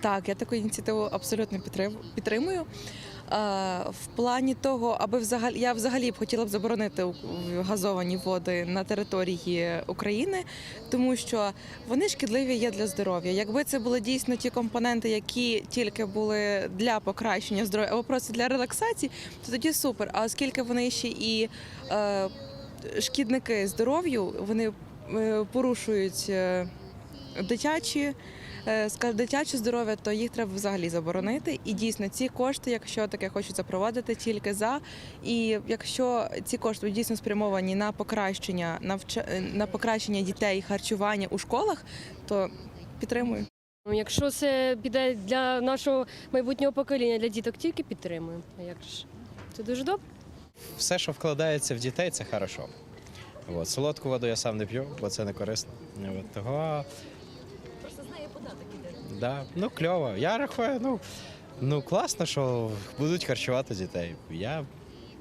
Так, я таку ініціативу абсолютно підтримую. Е, В плані того, аби взагалі я взагалі б хотіла б заборонити газовані води на території України, тому що вони шкідливі є для здоров'я. Якби це були дійсно ті компоненти, які тільки були для покращення здоров'я або просто для релаксації, то тоді супер. А оскільки вони ще і е, шкідники здоров'ю, вони е, порушують. е, дитячі, дитяче здоров'я, то їх треба взагалі заборонити. І дійсно ці кошти, якщо таке хочуть запровадити, тільки за. І якщо ці кошти дійсно спрямовані на покращення навча... е, на покращення дітей харчування у школах, то підтримую. Ну, Якщо це піде для нашого майбутнього покоління, для діток, тільки підтримуємо. А як ж? Це дуже добре. Все, що вкладається в дітей, це хорошо. От. Солодку воду я сам не п'ю, бо це не корисно. От. Того... Податок іде. Да. Ну, кльово. Я рахую, ну, ну класно, що будуть харчувати дітей. Я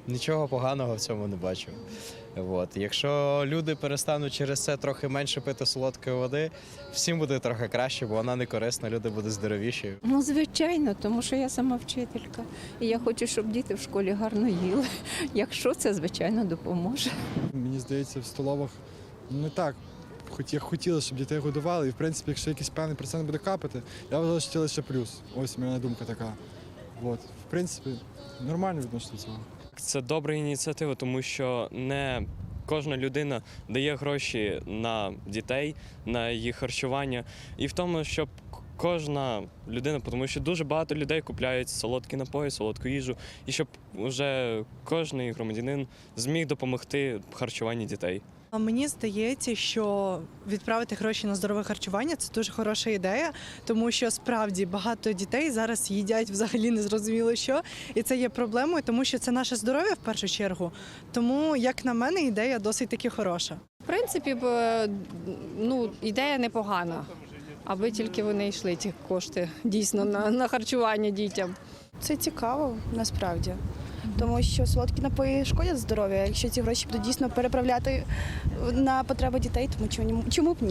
нічого поганого в цьому не бачу. От. Якщо люди перестануть через це трохи менше пити солодкої води, всім буде трохи краще, бо вона не корисна, люди будуть здоровіші. Ну, звичайно, тому що я сама вчителька. І я хочу, щоб діти в школі гарно їли. Якщо це, звичайно, допоможе. Мені здається, в столовах не так. Хоч як хотіли, щоб дітей годували, і в принципі, якщо якийсь певний процент буде капати, я вважаю, що це плюс. Ось моя думка така. От. В принципі, нормально відносно цього. Це добра ініціатива, тому що не кожна людина дає гроші на дітей, на їх харчування, і в тому, щоб кожна людина, тому що дуже багато людей купляють солодкі напої, солодку їжу, і щоб вже кожний громадянин зміг допомогти харчуванні дітей. А Мені здається, що відправити гроші на здорове харчування це дуже хороша ідея, тому що справді багато дітей зараз їдять взагалі незрозуміло що, і це є проблемою, тому що це наше здоров'я в першу чергу. Тому, як на мене, ідея досить таки хороша. В принципі, б, ну, ідея непогана, аби тільки вони йшли ці кошти дійсно на, на харчування дітям. Це цікаво насправді, тому що солодкі напої шкодять здоров'я. Якщо ці гроші будуть дійсно переправляти на потреби дітей, тому чому, чому б ні?